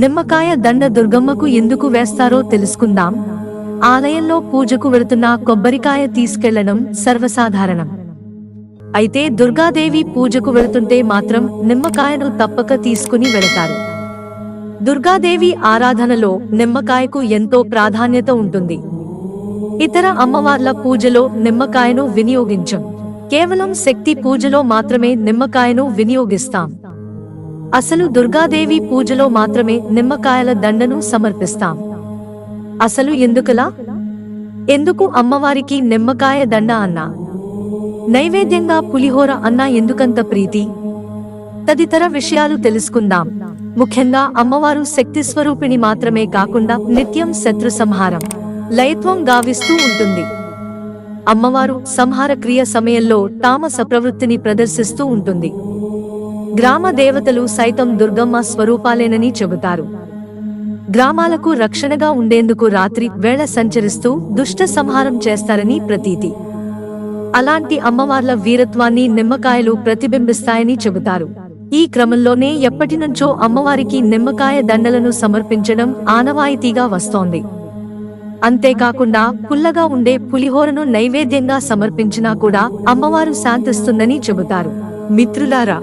నిమ్మకాయ దండ దుర్గమ్మకు ఎందుకు వేస్తారో తెలుసుకుందాం. ఆలయంలో పూజకు వెళుతున్న కొబ్బరికాయ తీసుకెళ్ళడం సర్వసాధారణం. అయితే దుర్గాదేవి పూజకు వెళుతుంటే మాత్రం నిమ్మకాయను తప్పక తీసుకుని వెళతారు. దుర్గాదేవి ఆరాధనలో నిమ్మకాయకు ఎంతో ప్రాధాన్యత ఉంటుంది. ఇతర అమ్మవార్ల పూజలో నిమ్మకాయను వినియోగించం. కేవలం శక్తి పూజలో మాత్రమే నిమ్మకాయను వినియోగిస్తాం. అసలు దుర్గాదేవి పూజలో మాత్రమే నిమ్మకాయల దండను సమర్పిస్తాం. అసలు ఎందుకలా? ఎందుకు అమ్మవారికి నిమ్మకాయ దండ అన్నా? నైవేద్యంగా పులిహోర అన్నా ఎందుకంత ప్రీతి? తదితర విషయాలు తెలుసుకుందాం. ముఖ్యంగా అమ్మవారు శక్తి స్వరూపిణి మాత్రమే కాకుండా నిత్యం శత్రు సంహారం లయత్వం గావిస్తూ ఉంటుంది. అమ్మవారు సంహార క్రియ సమయంలో తామస ప్రవృత్తిని ప్రదర్శిస్తూ ఉంటుంది. గ్రామ దేవతలు సైతం దుర్గమ్మ స్వరూపాలేనని చెబుతారు. గ్రామాలకు రక్షణగా ఉండేందుకు రాత్రి వేళ సంచరిస్తూ దుష్ట సంహారం చేస్తారని ప్రతీతి. అలాంటి అమ్మవార్ల వీరత్వాన్ని నిమ్మకాయలు ప్రతిబింబిస్తాయని చెబుతారు. ఈ క్రమంలోనే ఎప్పటినుంచో అమ్మవారికి నిమ్మకాయ దండలను సమర్పించడం ఆనవాయితీగా వస్తోంది. అంతేకాకుండా పుల్లగా ఉండే పులిహోరను నైవేద్యంగా సమర్పించినా కూడా అమ్మవారు శాంతిస్తుందని చెబుతారు. మిత్రులారా